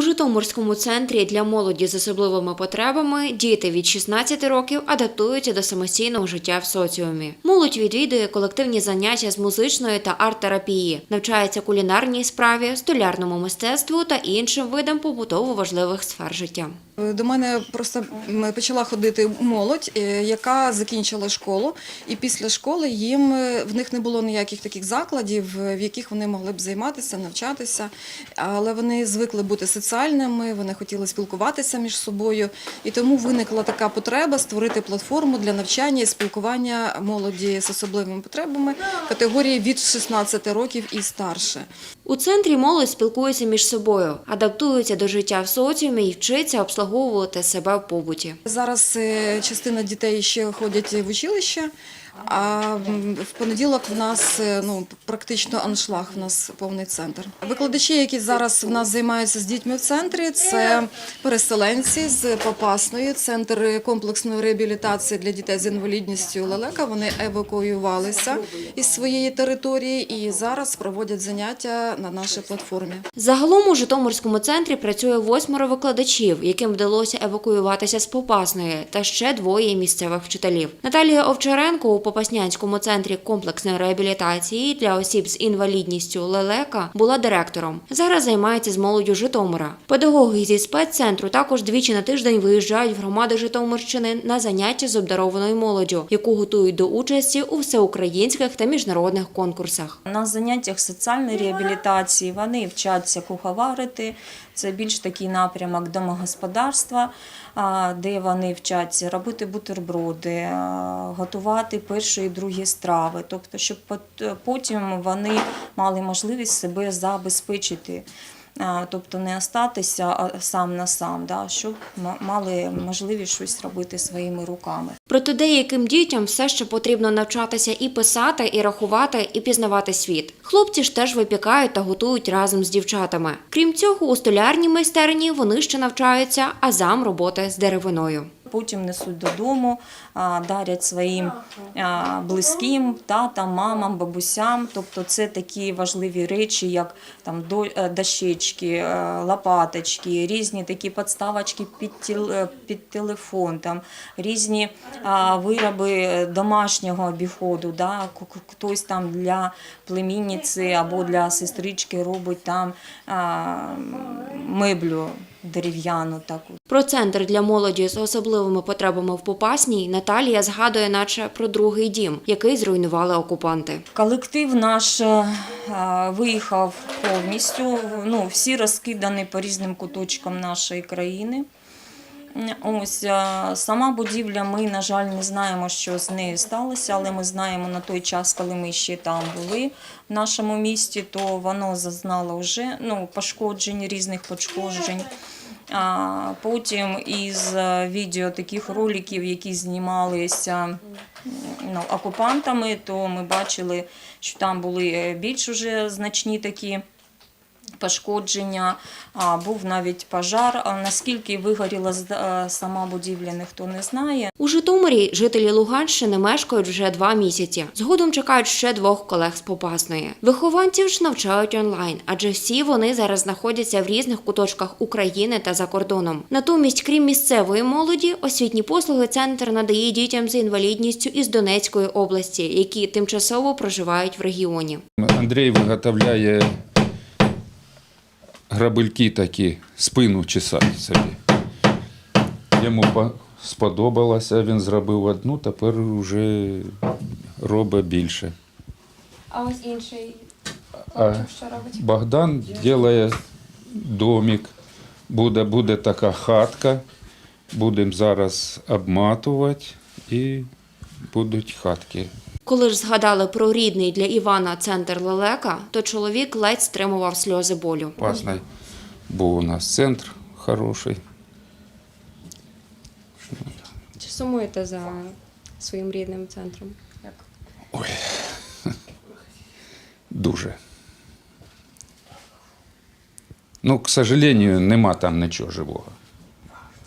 У Житомирському центрі для молоді з особливими потребами діти від 16 років адаптуються до самостійного життя в соціумі. Молодь відвідує колективні заняття з музичної та арт-терапії, навчається кулінарній справі, столярному мистецтву та іншим видам побутово важливих сфер життя. До мене просто почала ходити молодь, е, яка закінчила школу, і після школи їм е, в них не було ніяких таких закладів, е, в яких вони могли б займатися, навчатися. Але вони звикли бути соціальними, вони хотіли спілкуватися між собою, і тому виникла така потреба створити платформу для навчання і спілкування молоді з особливими потребами категорії від 16 років і старше. У центрі молодь спілкується між собою, адаптується до життя в соціумі і вчиться обслуговувати себе в побуті. Зараз е, частина дітей ще ходять в училище, а в понеділок в нас е, ну, практично аншлаг, в нас повний центр. Викладачі, які зараз в нас займаються з дітьми в центрі, це переселенці з Попасної, центр комплексної реабілітації для дітей з інвалідністю Лелека. Вони евакуювалися із своєї території і зараз проводять заняття на нашій платформі. Загалом у Житомирському центрі працює восьмеро викладачів, яким вдалося евакуюватися з Попасної, та ще двоє місцевих вчителів. Наталія Овчаренко у Попаснянському центрі комплексної реабілітації для осіб з інвалідністю Лелека була директором. Зараз займається з молоддю Житомира. Педагоги зі спеццентру також двічі на тиждень виїжджають в громади Житомирщини на заняття з обдарованою молоддю, яку готують до участі у всеукраїнських та міжнародних конкурсах. На заняттях соціальної реабілітації вони вчаться куховарити. Це більш такий напрямок домогосподарства, де вони вчаться робити бутерброди, готувати перші і другі страви. Тобто, щоб пот- потім вони мали можливість себе забезпечити. А, Тобто не остатися сам на сам, да, щоб мали можливість щось робити своїми руками. Проте деяким дітям все ще потрібно навчатися і писати, і рахувати, і пізнавати світ. Хлопці ж теж випікають та готують разом з дівчатами. Крім цього, у столярній майстерні вони ще навчаються азам роботи з деревиною. Потім несуть додому, дарять своїм близьким, татам, мамам, бабусям. Тобто це такі важливі речі, як там е, дощечки, е, лопаточки, різні такі підставочки під, тіл- е, під телефон, там, різні вироби домашнього обіходу. Да? Хтось там для племінниці або для сестрички робить там меблю дерев'яну таку. Про центр для молоді з особливими потребами в Попасній Наталія згадує, наче про другий дім, який зруйнували окупанти. Колектив наш е, виїхав повністю. Ну, всі розкидані по різним куточкам нашої країни. Ось е, сама будівля. Ми, на жаль, не знаємо, що з нею сталося, але ми знаємо на той час, коли ми ще там були в нашому місті, то воно зазнало вже ну, пошкоджень, різних пошкоджень. А потім із е, відео таких роликів, які знімалися ну, окупантами, то ми бачили, що там були е, більш уже значні такі пошкодження, а, був навіть пожар. А наскільки вигоріла з- е, сама будівля, ніхто не знає. У Житомирі жителі Луганщини мешкають вже два місяці. Згодом чекають ще двох колег з Попасної. Вихованців ж навчають онлайн, адже всі вони зараз знаходяться в різних куточках України та за кордоном. Натомість, крім місцевої молоді, освітні послуги центр надає дітям з інвалідністю із Донецької області, які тимчасово проживають в регіоні. Андрій виготовляє грабельки такі, спину чесати собі. Йому сподобалося, він зробив одну, тепер вже робить більше. А ось інший А що робить? Богдан робить домик, буде, буде така хатка. Будемо зараз обматувати і будуть хатки. Коли ж згадали про рідний для Івана центр лелека, то чоловік ледь стримував сльози болю. Пасний був у нас центр хороший. Чи сумуєте за своїм рідним центром? Як? Ой. Дуже. Ну, к сожалению, нема там нічого живого.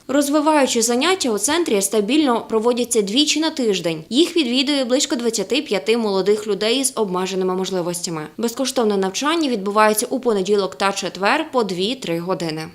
Розвиваючі заняття у центрі стабільно проводяться двічі на тиждень. Їх відвідує близько 25 молодих людей з обмеженими можливостями. Безкоштовне навчання відбувається у понеділок та четвер по 2-3 години.